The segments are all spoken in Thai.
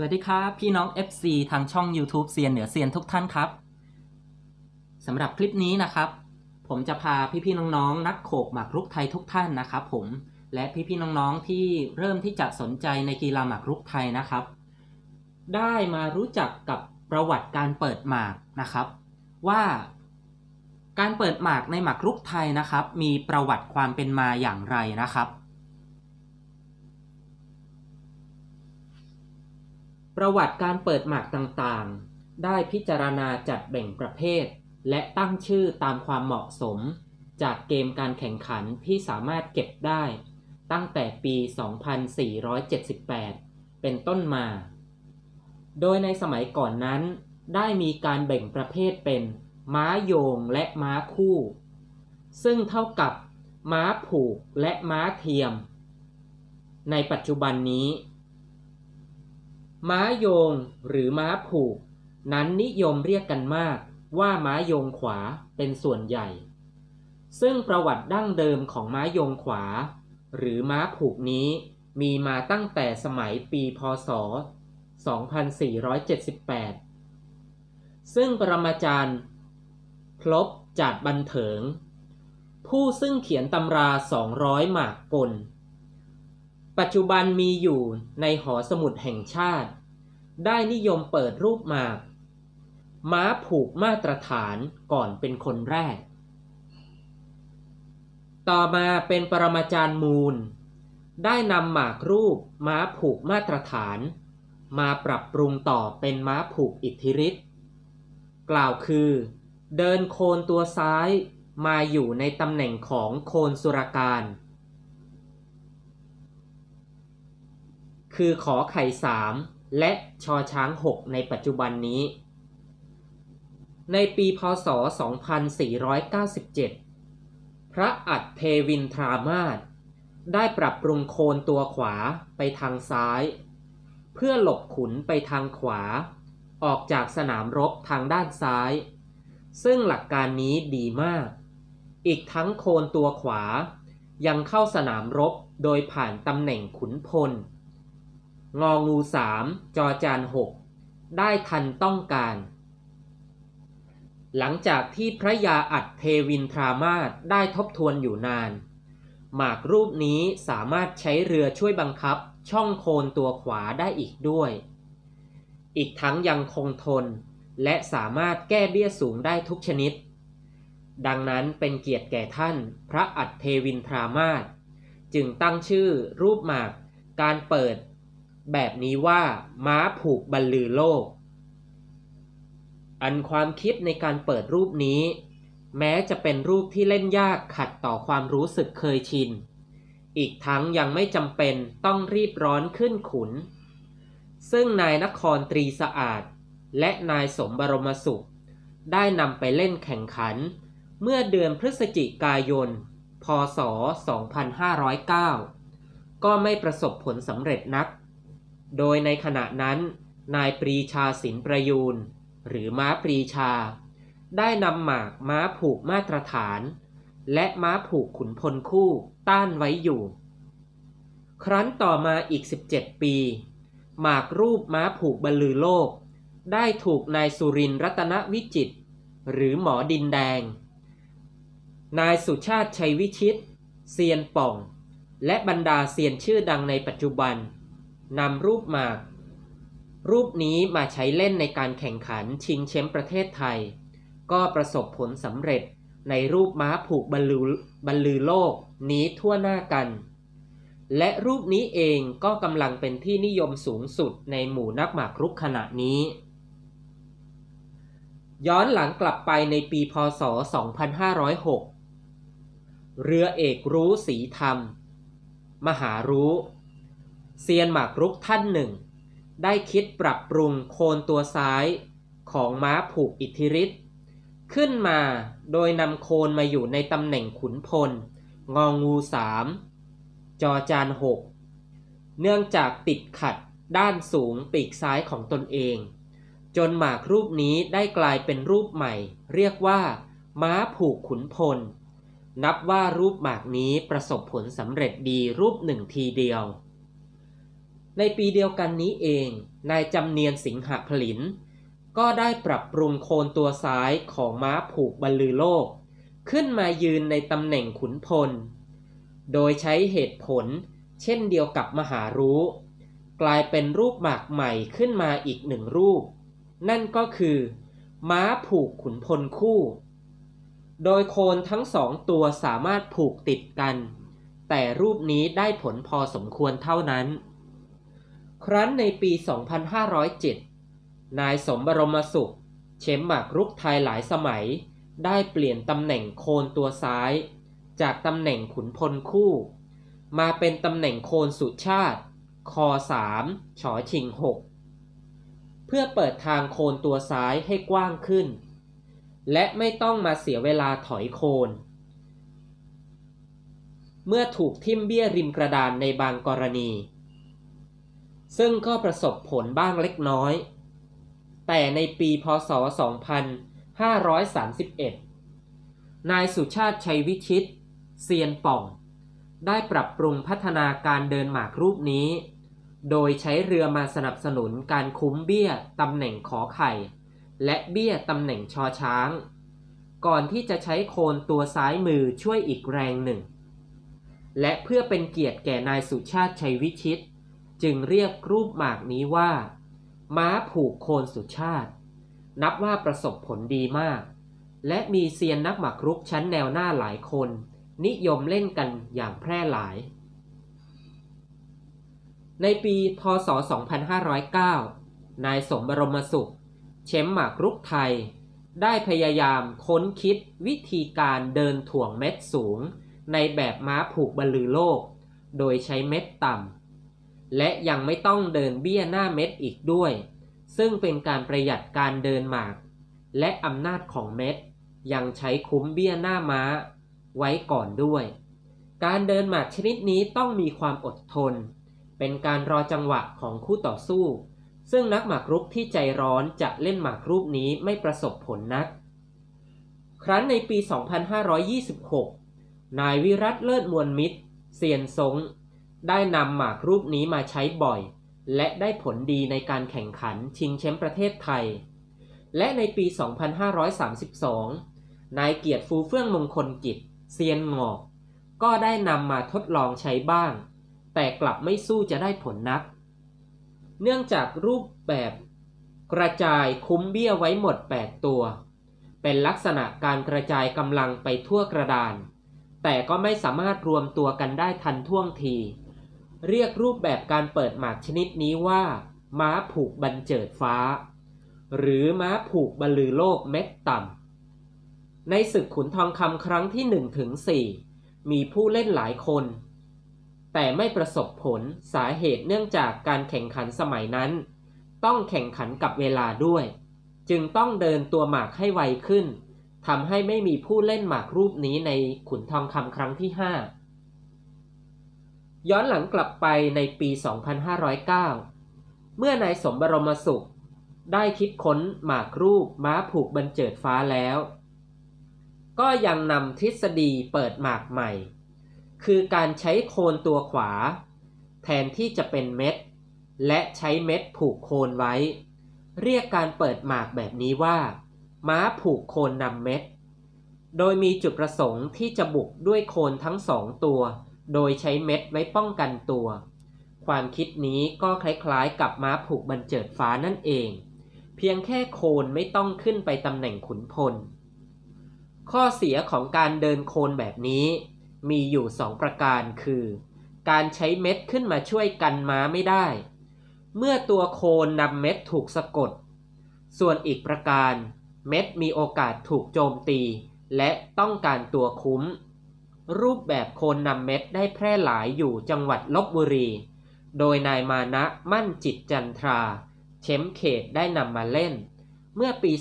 สวัสดีครับพี่น้อง FC ทางช่อง YouTube เซียนเหนือเซียนทุกท่านครับสำหรับคลิปนี้นะครับ ผมจะพาพี่ๆน้องๆ นักโขกหมากรุกไทยทุกท่านนะครับ ผมและพี่ๆน้องๆที่เริ่มที่จะสนใจในกีฬาหมากรุกไทยนะครับ ได้มารู้จักกับประวัติการเปิดหมากนะครับ ว่าการเปิดหมากในหมากรุกไทยนะครับ มีประวัติความเป็นมาอย่างไรนะครับ ประวัติการเปิดหมากต่างๆ ได้พิจารณาจัดแบ่งประเภท และตั้งชื่อตามความเหมาะสม จากเกมการแข่งขันที่สามารถเก็บได้ ตั้งแต่ปี 2478 เป็นต้นมา โดยในสมัยก่อนนั้น ได้มีการแบ่งประเภทเป็น ม้าโยงและม้าคู่ ซึ่งเท่ากับม้าผูกและม้าเทียม ในปัจจุบันนี้ ม้าโยงหรือม้าผูก นั้นนิยมเรียกกันมากว่าม้าโยงขวาเป็นส่วนใหญ่ ซึ่งประวัติดั้งเดิมของม้าโยงขวา หรือม้าผูกนี้มีมาตั้งแต่สมัยปีพศ 2478 ซึ่งปรมาจารย์ พลบจัดบันเถิง ผู้ซึ่งเขียนตำรา 200 หมากกล ปัจจุบันมีอยู่ในหอสมุดแห่งชาติ ได้นิยมเปิดรูปหมาก ม้าผูกมาตรฐานก่อนเป็นคนแรก ต่อมาเป็นปรมาจารย์มูล ได้นำหมากรูปม้าผูกมาตรฐาน มาปรับปรุงต่อเป็นม้าผูกอิทธิฤทธิ์กล่าวคือ เดินโคนตัวซ้ายมาอยู่ในตำแหน่งของโคนสุรการ คือขอไข่สามและชอช้างหกในปัจจุบันนี้ ในปีพศ 2497 พระอัฏเทวินทรามาศได้ปรับปรุงโคนตัวขวาไปทางซ้าย เพื่อหลบขุนไปทางขวา ออกจากสนามรบทางด้านซ้าย ซึ่งหลักการนี้ดีมาก อีกทั้งโคนตัวขวายังเข้าสนามรบโดยผ่านตำแหน่งขุนพล งองูสามจอจานหกได้ทันต้องการ หลังจากที่พระยาอัดเทวินทรามาศได้ทบทวนอยู่นาน หมากรูปนี้สามารถใช้เรือช่วยบังคับช่องโคนตัวขวาได้อีกด้วย อีกทั้งยังคงทน และสามารถแก้เบี้ยสูงได้ทุกชนิด ดังนั้นเป็นเกียรติแก่ท่าน พระอัดเทวินทรามาศจึงตั้งชื่อรูปหมากการเปิด แบบนี้ว่าม้าผูกบรรลือโลก อันความคิดในการเปิดรูปนี้ แม้จะเป็นรูปที่เล่นยากขัดต่อความรู้สึกเคยชิน อีกทั้งยังไม่จำเป็นต้องรีบร้อนขึ้นขุน ซึ่งนายนครตรีสะอาด และนายสมบรมสุข ได้นำไปเล่นแข่งขัน เมื่อเดือนพฤศจิกายน พศ 2509 ก็ไม่ประสบผลสำเร็จนัก โดยในขณะนั้น นายปรีชาสินประยูนหรือม้าปรีชา ได้นำหมากม้าผูกมาตรฐาน และม้าผูกขุนพลคู่ต้านไว้อยู่ ครั้นต่อมาอีก 17 ปี หมากรูปม้าผูกบรรลือโลก ได้ถูกนายสุรินทร์รัตนวิจิตรหรือหมอดินแดง นายสุชาติชัยวิชิตเซียนป่อง และบรรดาเซียนชื่อดังในปัจจุบัน นำรูปหมาก รูปนี้มาใช้เล่นในการแข่งขันชิงแชมป์ประเทศไทย ก็ประสบผลสำเร็จในรูปม้าผูกบรรลือบรรลือโลกนี้ทั่วหน้ากัน และรูปนี้เองก็กำลังเป็นที่นิยมสูงสุดในหมู่นักหมากรุกขณะนี้ ย้อนหลังกลับไปในปีพศ 2506 เรือเอกรู้สีธรรม มหารู้ เซียนหมากรุกท่านหนึ่ง ได้คิดปรับปรุงโคนตัวซ้ายของม้าผูกอิทธิฤทธิ์ขึ้นมาโดยนำโคนมาอยู่ในตำแหน่งขุนพล งองูสามจอจานหกเนื่องจากติดขัดด้านสูงปีกซ้ายของตนเอง จนหมากรูปนี้ได้กลายเป็นรูปใหม่ เรียกว่า ม้าผูกขุนพล นับว่ารูปหมากนี้ประสบผลสำเร็จดีรูปหนึ่งทีเดียว ในปีเดียวกันนี้เอง นายจำเนียนสิงหผลิน ก็ได้ปรับปรุงโคนตัวซ้ายของม้าผูกบรรลือโลก ขึ้นมายืนในตำแหน่งขุนพล โดยใช้เหตุผลเช่นเดียวกับมหารู้ กลายเป็นรูปหมากใหม่ขึ้นมาอีกหนึ่งรูป นั่นก็คือ ม้าผูกขุนพลคู่ โดยโคนทั้งสองตัวสามารถผูกติดกัน แต่รูปนี้ได้ผลพอสมควรเท่านั้น ครั้นในปี 2507 นายสมบรมสุข เชมหมากรุกไทยหลายสมัย ได้เปลี่ยนตำแหน่งโคนตัวซ้าย จากตำแหน่งขุนพลคู่ มาเป็นตำแหน่งโคนสุชาติ คอสามชอชิงหกเพื่อเปิดทางโคนตัวซ้ายให้กว้างขึ้น และไม่ต้องมาเสียเวลาถอยโคน เมื่อถูกทิ่มเบี้ยริมกระดานในบางกรณี ซึ่งก็ประสบผลบ้างเล็กน้อย แต่ในปีพศ 2531 นายสุชาติชัยวิชิตเซียนป่อง ได้ปรับปรุงพัฒนาการเดินหมากรูปนี้ โดยใช้เรือมาสนับสนุนการคุ้มเบี้ยตำแหน่งขอไข่ และเบี้ยตำแหน่งชอช้าง ก่อนที่จะใช้โคนตัวซ้ายมือช่วยอีกแรงหนึ่ง และเพื่อเป็นเกียรติแก่นายสุชาติชัยวิชิต จึงเรียกรูปหมากนี้ว่า ม้าผูกโคนสุชาติ นับว่าประสบผลดีมาก และมีเซียนนักหมากรุกชั้นแนวหน้าหลายคน นิยมเล่นกันอย่างแพร่หลาย ในปีพศ 2509 นายสมบรมสุข เชมหมากรุกไทย ได้พยายามค้นคิดวิธีการเดินถ่วงเม็ดสูง ในแบบม้าผูกบรรลือโลก โดยใช้เม็ดต่ำ และยังไม่ต้องเดินเบี้ยหน้าเม็ดอีกด้วย ซึ่งเป็นการประหยัดการเดินหมาก และอำนาจของเม็ด ยังใช้คุ้มเบี้ยหน้าม้า ไว้ก่อนด้วย การเดินหมากชนิดนี้ต้องมีความอดทน เป็นการรอจังหวะของคู่ต่อสู้ ซึ่งนักหมากรุกที่ใจร้อนจะเล่นหมากรูปนี้ไม่ประสบผลนัก ครั้นในปี 2526 นายวิรัตเลิศมวลมิตรเซียนซง ได้นำหมากรูปนี้มาใช้บ่อย และได้ผลดีในการแข่งขันชิงแชมป์ประเทศไทย และในปี 2532 นายเกียรติฟูเฟื่องมงคลกิจเซียนหงอกก็ได้นำมาทดลองใช้บ้าง แต่กลับไม่สู้จะได้ผลนัก เนื่องจากรูปแบบกระจายคุ้มเบี้ยไว้หมด 8 ตัว เป็นลักษณะการกระจายกำลังไปทั่วกระดาน แต่ก็ไม่สามารถรวมตัวกันได้ทันท่วงที เรียกรูปแบบการเปิดหมากชนิดนี้ว่า ม้าผูกบันเจิดฟ้า หรือม้าผูกบรรลือโลกเม็ดต่ำในศึกขุนทองคำครั้งที่1ถึง4มีผู้เล่นหลายคน แต่ไม่ประสบผลสาเหตุเนื่องจากการแข่งขันสมัยนั้น ต้องแข่งขันกับเวลาด้วย จึงต้องเดินตัวหมากให้ไวขึ้นทำให้ไม่มีผู้เล่นหมากรูปนี้ในขุนทองคำครั้งที่5 ย้อนหลังกลับไปในปี 2509 เมื่อนายสมบรมสุข ได้คิดค้นหมากรูปม้าผูกบันเจิดฟ้าแล้ว ก็ยังนำทฤษฎีเปิดหมากใหม่ คือการใช้โคนตัวขวา แทนที่จะเป็นเม็ด และใช้เม็ดผูกโคนไว้ เรียกการเปิดหมากแบบนี้ว่า ม้าผูกโคนนำเม็ด โดยมีจุดประสงค์ที่จะบุกด้วยโคนทั้งสองตัว โดยใช้เม็ดไว้ป้องกันตัว ความคิดนี้ก็คล้ายๆกับม้าผูกบันเจิดฟ้านั่นเอง เพียงแค่โคนไม่ต้องขึ้นไปตำแหน่งขุนพล ข้อเสียของการเดินโคนแบบนี้ มีอยู่สองประการคือ การใช้เม็ดขึ้นมาช่วยกันม้าไม่ได้ เมื่อตัวโคนนำเม็ดถูกสะกด ส่วนอีกประการ เม็ดมีโอกาสถูกโจมตี และต้องการตัวคุ้ม รูปแบบโคนนำเม็ดได้แพร่หลายอยู่จังหวัดลบบุรี โดยนายมานะมั่นจิตจันทรา เชมเขตได้นำมาเล่น เมื่อปี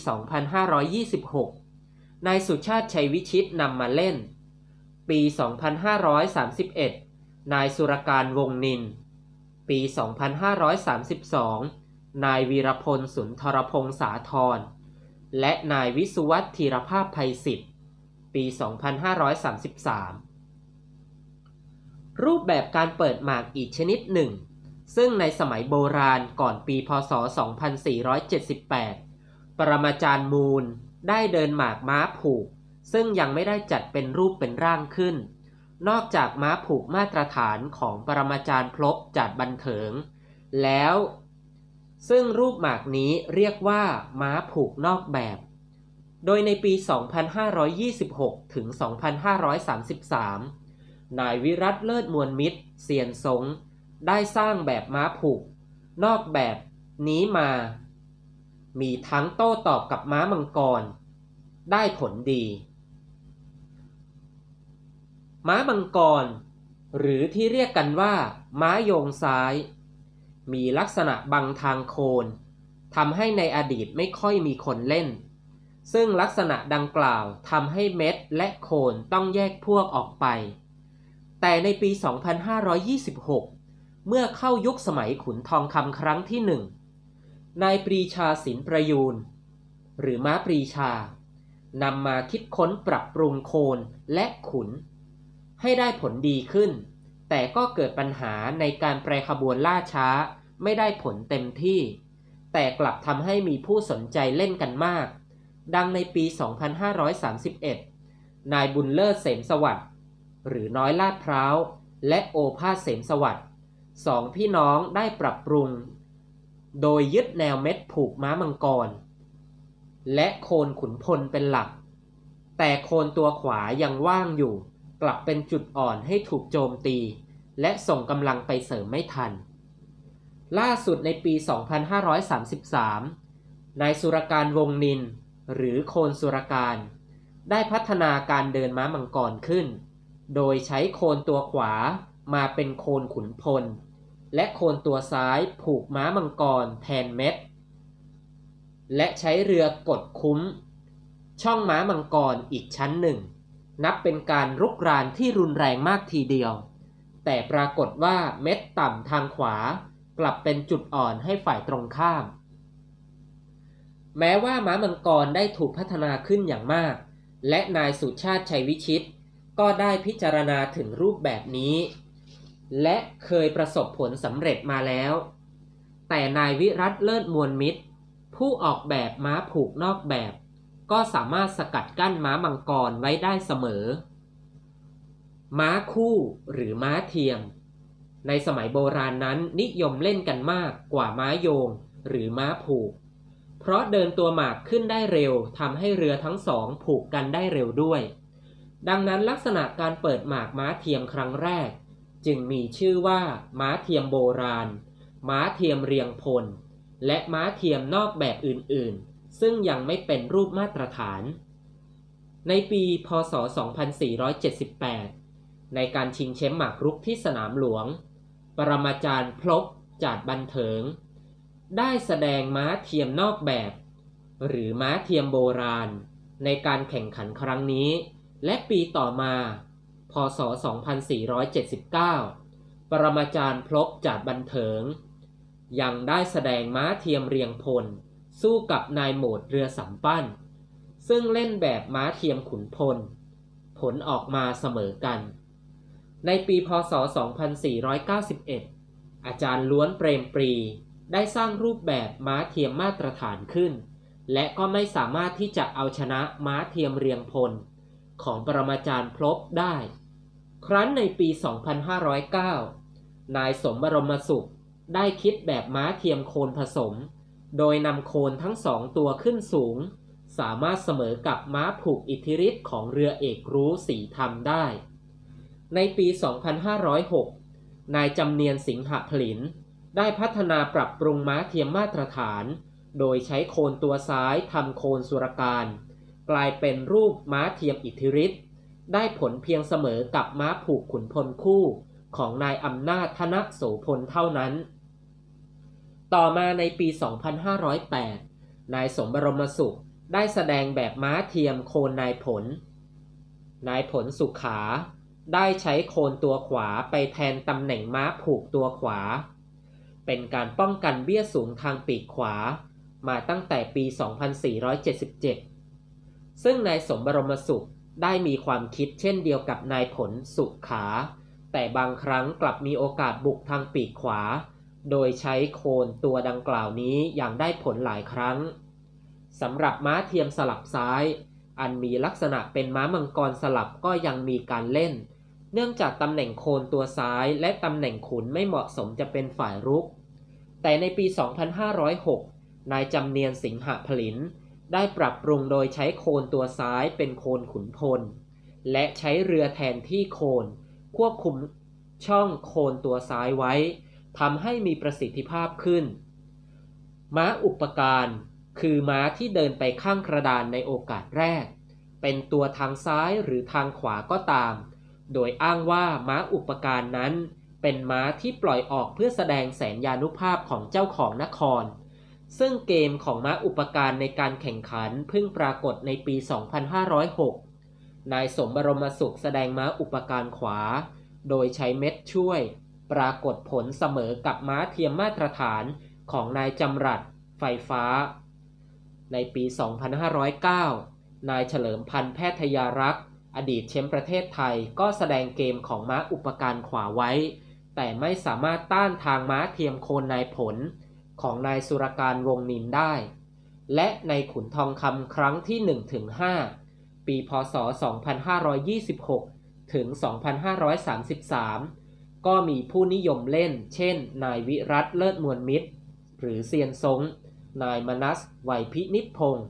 2526 นายสุชาติชัยวิชิตนำมาเล่น ปี 2531 นายสุรการวงนิน ปี 2532 นายวีรพลสุนทรพงษาธรและนายวิสุวัตธีรภาพภัยสิทธิ์ ปี 2533 รูปแบบการเปิดหมากอีกชนิดหนึ่ง ซึ่งในสมัยโบราณก่อนปี พศ 2478 ปรมาจารย์มูลได้เดินหมากม้าผูก ซึ่งยังไม่ได้จัดเป็นรูปเป็นร่างขึ้น นอกจากม้าผูกมาตรฐานของปรมาจารย์พลบจัดบันเถิง แล้วซึ่งรูปหมากนี้เรียกว่าม้าผูกนอกแบบ โดยในปี 2526 ถึง 2533 นายวิรัตเลิศมวลมิตรเซียนสง ได้สร้างแบบม้าผูก นอกแบบนี้มา มีทั้งโต้ตอบกับม้ามังกร ได้ผลดี ม้ามังกร หรือที่เรียกกันว่า ม้าโยงซ้าย มีลักษณะบังทางโคนทำให้ในอดีตไม่ค่อยมีคนเล่น ซึ่งลักษณะดังกล่าวทำให้เม็ดและโคนต้องแยกพวกออกไป แต่ในปี 2526 เมื่อเข้ายุคสมัยขุนทองคำครั้งที่หนึ่งนายปรีชาสินประยูน หรือม้าปรีชานำมาคิดค้นปรับปรุงโคนและขุน ให้ได้ผลดีขึ้น แต่ก็เกิดปัญหาในการแปรขบวนล่าช้าไม่ได้ผลเต็มที่ แต่กลับทำให้มีผู้สนใจเล่นกันมาก ดังในปี 2531 นายบุญเลิศเสมสวัสดิ์หรือน้อยลาดพร้าว และโอภาสเสมสวัสดิ์สองพี่น้องได้ปรับปรุง โดยยึดแนวเม็ดผูกม้ามังกร และโคนขุนพลเป็นหลัก แต่โคนตัวขวายังว่างอยู่ กลับเป็นจุดอ่อนให้ถูกโจมตี และส่งกำลังไปเสริมไม่ทัน ล่าสุดในปี 2533 นายสุรการวงนิน หรือโคนสุรการ ได้พัฒนาการเดินม้ามังกรขึ้น โดยใช้โคนตัวขวามาเป็นโคนขุนพล และโคนตัวซ้ายผูกม้ามังกรแทนเม็ด และใช้เรือกดคุ้ม ช่องม้ามังกรอีกชั้นหนึ่ง นับเป็นการรุกรานที่รุนแรงมากทีเดียว แต่ปรากฏว่าเม็ดต่ำทางขวา กลับเป็นจุดอ่อนให้ฝ่ายตรงข้าม แม้ว่าม้ามังกรได้ถูกพัฒนาขึ้นอย่างมาก และนายสุชาติชัยวิชิต ก็ได้พิจารณาถึงรูปแบบนี้ และเคยประสบผลสำเร็จมาแล้ว แต่นายวิรัตเลิศมวลมิตร ผู้ออกแบบม้าผูกนอกแบบ ก็สามารถสกัดกั้นม้ามังกรไว้ได้เสมอ ม้าคู่หรือม้าเทียม ในสมัยโบราณนั้นนิยมเล่นกันมากกว่าม้าโยงหรือม้าผูก เพราะเดินตัวหมากขึ้นได้เร็วทำให้เรือทั้งสองผูกกันได้เร็วด้วย ดังนั้นลักษณะการเปิดหมากม้าเทียมครั้งแรก จึงมีชื่อว่าม้าเทียมโบราณ ม้าเทียมเรียงพล และม้าเทียมนอกแบบอื่นๆ ซึ่งยังไม่เป็นรูปมาตรฐาน ในปีพศ 2478 ในการชิงแชมป์หมากรุกที่สนามหลวง ปรมาจารย์พลบจาดบันเถิง ได้แสดงม้าเทียมนอกแบบ หรือม้าเทียมโบราณ ในการแข่งขันครั้งนี้ และปีต่อมา พศ 2479 ปรมาจารย์พลบจาดบันเถิง ยังได้แสดงม้าเทียมเรียงพล สู้กับนายโหมดเรือสำปั้น ซึ่งเล่นแบบม้าเทียมขุนพล ผลออกมาเสมอกัน ในปีพศ 2491 อาจารย์ล้วนเปรมปรี ได้สร้างรูปแบบม้าเทียมมาตรฐานขึ้น และก็ไม่สามารถที่จะเอาชนะม้าเทียมเรียงพล ของปรมาจารย์พลบได้ ครั้นในปี 2509 นายสมบรมสุขได้คิดแบบม้าเทียมโคนผสม โดยนำโคนทั้งสองตัวขึ้นสูง สามารถเสมอกับม้าผูกอิทธิฤทธิ์ของเรือเอกรู้สีธรรมได้ ในปี 2506 นายจำเนียนสิงหผลิน ได้พัฒนาปรับปรุงม้าเทียมมาตรฐาน โดยใช้โคนตัวซ้ายทำโคนสุรการ กลายเป็นรูปม้าเทียมอิทธิฤทธิ์ได้ผลเพียงเสมอกับม้าผูกขุนพลคู่ของนายอำนาจธนโสพลเท่านั้น ต่อมาในปี 2508 นายสมบรมสุขได้แสดงแบบม้าเทียมโคนนายผล นายผลสุขา ได้ใช้โคนตัวขวาไปแทนตำแหน่งม้าผูกตัวขวา เป็นการป้องกันเบี้ยสูงทางปีกขวา มาตั้งแต่ปี 2477 ซึ่งนายสมบรมสุขได้มีความคิดเช่นเดียวกับนายผลสุขขา แต่บางครั้งกลับมีโอกาสบุกทางปีกขวา โดยใช้โคนตัวดังกล่าวนี้อย่างได้ผลหลายครั้งสำหรับม้าเทียมสลับซ้าย อันมีลักษณะเป็นม้ามังกรสลับก็ยังมีการเล่น เนื่องจากตำแหน่งโคนตัวซ้ายและตำแหน่งขุนไม่เหมาะสมจะเป็นฝ่ายรุก แต่ในปี 2506 นายจำเนียนสิงหผลิน ได้ปรับปรุงโดยใช้โคนตัวซ้ายเป็นโคนขุนพล และใช้เรือแทนที่โคน ควบคุมช่องโคนตัวซ้ายไว้ทำให้มีประสิทธิภาพขึ้น ม้าอุปการคือม้าที่เดินไปข้างกระดานในโอกาสแรก เป็นตัวทางซ้ายหรือทางขวาก็ตาม โดยอ้างว่าม้าอุปการนั้น เป็นม้าที่ปล่อยออกเพื่อแสดงแสนยานุภาพของเจ้าของนคร ซึ่งเกมของม้าอุปการในการแข่งขันเพิ่งปรากฏในปี 2506 นายสมบรมสุขแสดงม้าอุปการขวา โดยใช้เม็ดช่วย ปรากฏผลเสมอกับม้าเทียมมาตรฐานของนายจำรัดไฟฟ้า ในปี 2509 นายเฉลิมพันธ์แพทยารักษ์อดีตแชมป์ประเทศไทยก็แสดงเกมของม้าอุปการขวาไว้ แต่ไม่สามารถต้านทางม้าเทียมโคนนายผลของนายสุรการวงนินได้ และในขุนทองคำครั้งที่1ถึง5ปีพศ 2526 ถึง 2533 ก็มีผู้นิยมเล่น เช่น นายวิรัตเลิศมวลมิตร หรือเซียนซงนายมนัสไหวพินิพงศ์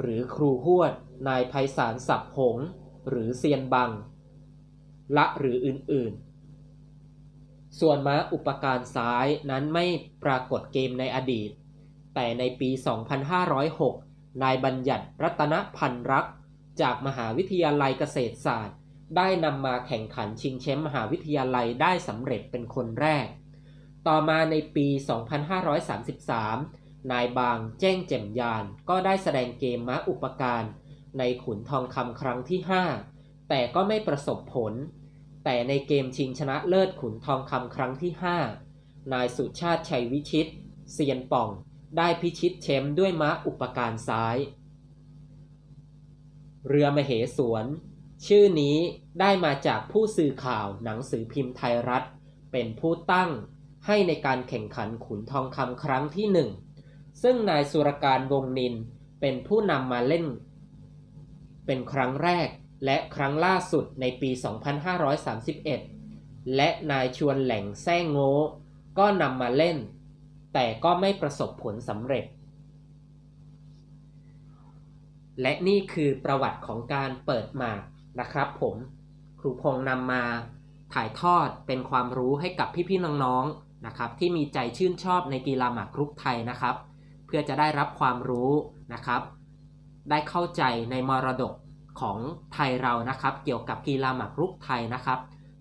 หรือครูหวด นายไพศาลสับหง หรือเซียนบัง ละหรืออื่นๆ ส่วนม้าอุปการซ้ายนั้นไม่ปรากฏเกมในอดีต แต่ในปี 2506 นายบัญญัติรัตนพันรัก จากมหาวิทยาลัยเกษตรศาสตร์ ได้นำมาแข่งขันชิงแชมป์มหาวิทยาลัยได้สำเร็จเป็นคนแรก ต่อมาในปี 2533 นายบางแจ้งแจ่มยาน ก็ได้แสดงเกมม้าอุปการในขุนทองคำครั้งที่ 5 แต่ก็ไม่ประสบผล แต่ในเกมชิงชนะเลิศขุนทองคำครั้งที่ 5 นายสุชาติชัยวิชิตเซียนป่อง ได้พิชิตแชมป์ด้วยม้าอุปการซ้าย เรือมเหสวน ชื่อนี้ได้มาจากผู้สื่อข่าวหนังสือพิมพ์ไทยรัฐ เป็นผู้ตั้งให้ในการแข่งขันขุนทองคำครั้งที่หนึ่งซึ่งนายสุรการวงนินเป็นผู้นำมาเล่น เป็นครั้งแรก และครั้งล่าสุดในปี 2531 และนายชวนแหล่งแซ่งโง่ก็นำมาเล่น แต่ก็ไม่ประสบผลสำเร็จ และนี่คือประวัติของการเปิดหมากนะครับผมครูพงษ์นำมาถ่ายทอดเป็นความรู้ให้กับพี่ๆน้องๆนะครับที่มีใจชื่นชอบในกีฬาหมากรุกไทยนะครับ เพื่อจะได้รับความรู้นะครับ ได้เข้าใจในมรดก ของไทยเรานะครับ เกี่ยวกับกีฬาหมากรุกไทยนะครับ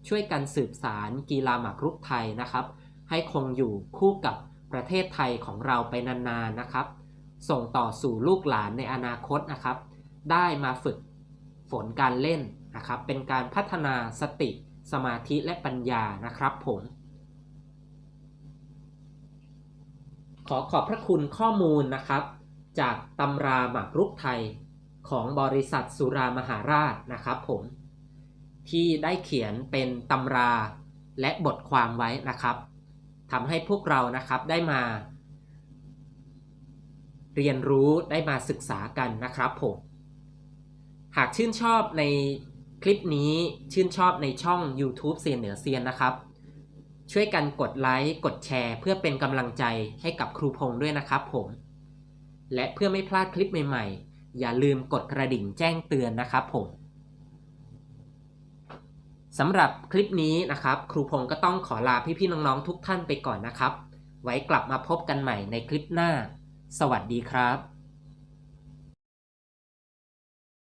ช่วยกันสืบสารกีฬาหมากรุกไทยนะครับ ให้คงอยู่คู่กับประเทศไทยของเราไปนานๆนะครับ ส่งต่อสู่ลูกหลานในอนาคตนะครับ ได้มาฝึกฝนการเล่นนะครับ เป็นการพัฒนาสติสมาธิและปัญญานะครับผมขอขอบพระคุณข้อมูลนะครับ จากตำราหมากรุกไทย ของบริษัทสุรามหาราชนะครับผมที่ได้เขียนเป็นตำราและบทความไว้นะครับทำให้พวกเรานะครับได้มา เรียนรู้ได้มาศึกษากันนะครับผมหากชื่นชอบในคลิปนี้ชื่นชอบในช่อง YouTube เซียนเหนือเซียนนะครับ ช่วยกันกดไลค์กดแชร์ เพื่อเป็นกำลังใจให้กับครูพงด้วยนะครับผม และเพื่อไม่พลาดคลิปใหม่ๆ อย่าลืมกดกระดิ่งแจ้งเตือนนะครับผมสำหรับคลิปนี้นะครับ ครูพงศ์ก็ต้องขอลาพี่ๆน้องๆทุกท่านไปก่อนนะครับ ไว้กลับมาพบกันใหม่ในคลิปหน้า สวัสดีครับ